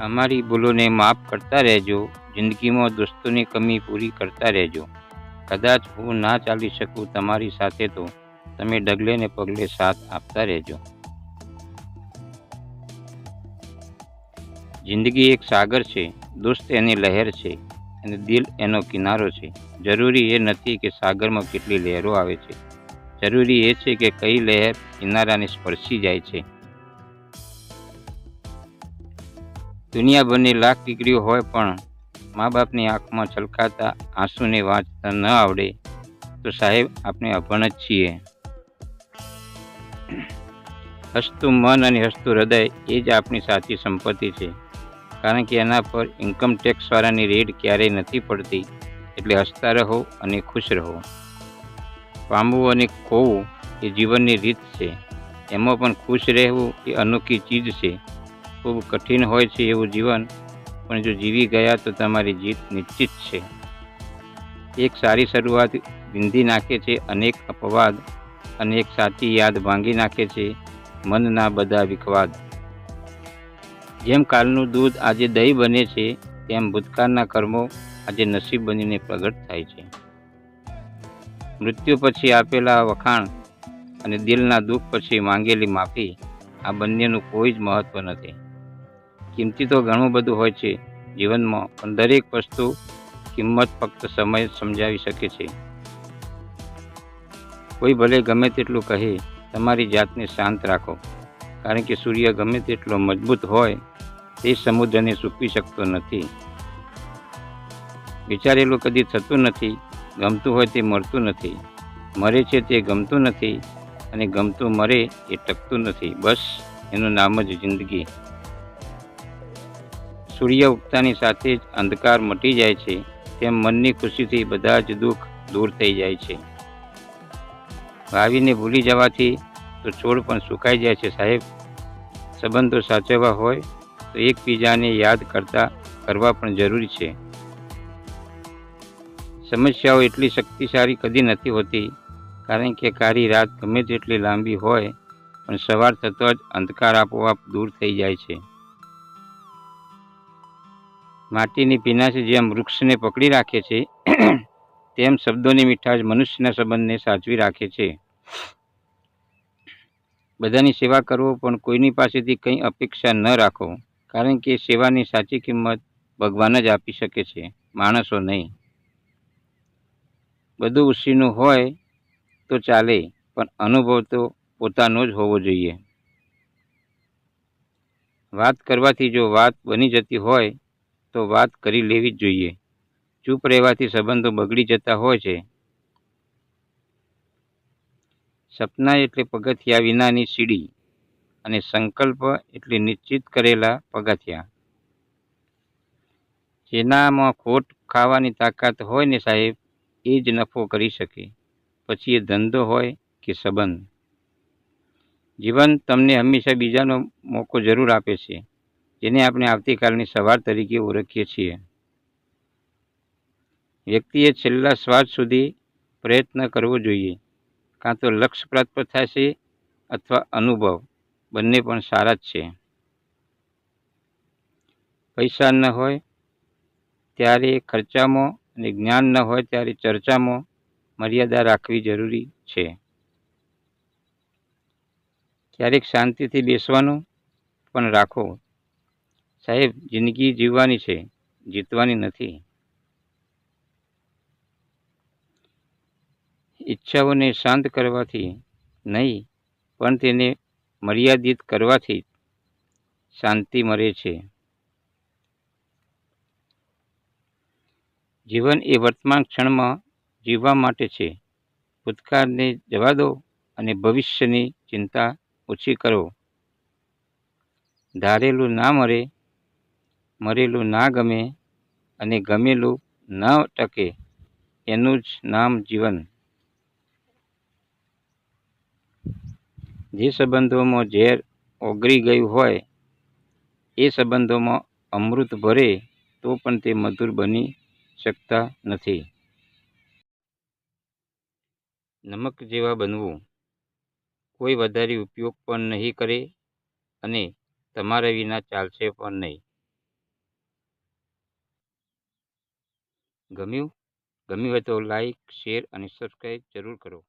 અમારી ભૂલોને માફ કરતા રહેજો. જિંદગીમાં દોસ્તોની કમી પૂરી કરતા રહેજો. કદાચ હું ના ચાલી શકું તમારી સાથે તો તમે ડગલે ને પગલે સાથ આપતા રહેજો. જિંદગી એક સાગર છે. દોસ્ત એની લહેર છે અને દિલ એનો કિનારો છે. જરૂરી એ નથી કે સાગરમાં કેટલી લહેરો આવે છે. જરૂરી એ છે કે કઈ લહેર કિનારાને સ્પર્શી જાય છે. દુનિયાભરની લાખ દીકરીઓ હોય પણ મા બાપની આંખમાં છલકાતા આંસુને વાંચતા ન આવડે, તો સાહેબ આપણે અભણ જ છીએ. હસતું મન અને હસતું હૃદય એ જ આપણી સાચી સંપત્તિ છે. કારણ કે એના પર ઇન્કમ ટેક્સવાળાની રેડ ક્યારેય નથી પડતી, એટલે હસતા રહો અને ખુશ રહો. પામવું અને ખોવું એ જીવનની રીત છે. એમાં પણ ખુશ રહેવું એ અનોખી ચીજ છે. ખૂબ કઠિન હોય છે એવું જીવન, પણ જો જીવી ગયા તો તમારી જીત નિશ્ચિત છે. એક સારી શરૂઆત વિંધી નાખે છે, અનેક અપવાદ અનેક સાચી યાદ ભાંગી નાખે છે, મનના બધા વિખવાદ. જેમ કાલનું દૂધ આજે દહીં બને છે, તેમ ભૂતકાળના કર્મો આજે નસીબ બનીને પ્રગટ થાય છે. મૃત્યુ પછી આપેલા વખાણ અને દિલના દુઃખ પછી માંગેલી માફી આ બંનેનું કોઈ જ મહત્વ નથી. કિંમતી તો ઘણું બધું હોય છે. જીવનમાં પણ દરેક વસ્તુ કિંમત ફક્ત સમય સમજાવી શકે છે. કોઈ ભલે ગમે તેટલું કહે, તમારી જાતને શાંત રાખો. કારણ કે સૂર્ય ગમે તેટલો મજબૂત હોય, તે સમુદ્રને સૂકવી શકતો નથી. વિચારેલું કદી થતું નથી, ગમતું હોય તે મળતું નથી. મરે છે તે ગમતું નથી, અને ગમતું મરે એ ટકતું નથી. બસ, એનું નામ જ જિંદગી. સૂર્ય ઉગતાની સાથે જ અંધકાર મટી જાય છે, તેમ મનની ખુશીથી બધા જ દુઃખ દૂર થઈ જાય છે. વાવીને ભૂલી જવાથી તો છોડ પણ સુકાઈ જાય છે સાહેબ. સંબંધો સાચવવા હોય તો એકબીજાને યાદ કરતા, કરવા પણ જરૂરી છે. સમસ્યાઓ એટલી શક્તિશાળી કદી નથી હોતી, કારણ કે કાળી રાત ગમે તેટલી લાંબી હોય, પણ સવાર થતો જ અંધકાર આપોઆપ દૂર થઈ જાય છે. માટીની પીનાશી જેમ વૃક્ષને પકડી રાખે છે, તેમ શબ્દોની મીઠાશ મનુષ્યના સંબંધને સાચવી રાખે છે. બધાની સેવા કરવો પણ કોઈની પાસેથી કંઈ અપેક્ષા ન રાખો, કારણ કે સેવાની સાચી કિંમત ભગવાન જ આપી શકે છે, માણસો નહીં. બધું ઉસીનું હોય તો ચાલે, પણ અનુભવ તો પોતાનો જ હોવો જોઈએ. વાત કરવાથી જો વાત બની જતી હોય તો વાત કરી લેવી જ જોઈએ. ચૂપ રહેવાથી સંબંધો બગડી જતા હોય છે. સપના એટલે પગથિયા વિનાની સીડી અને સંકલ્પ એટલે નિશ્ચિત કરેલા પગથિયા. જેનામાં ખોટ ખાવાની તાકાત હોય ને સાહેબ, એ જ નફો કરી શકે. પછી એ ધંધો હોય કે સંબંધ. જીવન તમને હંમેશા બીજાનો મોકો જરૂર આપે છે. જેને આપણે આવતીકાલની સવાર તરીકે ઓળખીએ છીએ. વ્યક્તિએ છેલ્લા શ્વાસ સુધી પ્રયત્ન કરવો જોઈએ. કાં તો લક્ષ્ય પ્રાપ્ત થશે અથવા અનુભવ. બંને પણ સારા જ છે. પૈસા ન હોય ત્યારે ખર્ચામાં અને જ્ઞાન ન હોય ત્યારે ચર્ચામાં મર્યાદા રાખવી જરૂરી છે. ક્યારેક શાંતિથી બેસવાનું પણ રાખો. સાહેબ, જિંદગી જીવવાની છે, જીતવાની નથી. ઈચ્છાઓને શાંત કરવાથી નહીં, પણ તેને મર્યાદિત કરવાથી શાંતિ મળે છે. જીવન એ વર્તમાન ક્ષણમાં જીવવા માટે છે. ભૂતકાળને જવા દો અને ભવિષ્યની ચિંતા ઓછી કરો. ધારેલું ના મરે મરેલું ના ગમે અને ગમેલું ન ટકે, એનું જ નામ જીવન. જે સંબંધોમાં ઝેર ઓગળી ગયું હોય, એ સંબંધોમાં અમૃત ભરે, તો પણ તે મધુર બની શકતા નથી. નમક જેવા બનવું. કોઈ વધારે ઉપયોગ પણ નહીં કરે અને તમારા વિના ચાલશે પણ નહીં. ગમ્યું? ગમ્યું હોય તો લાઇક શેર અને સબસ્ક્રાઈબ જરૂર કરો.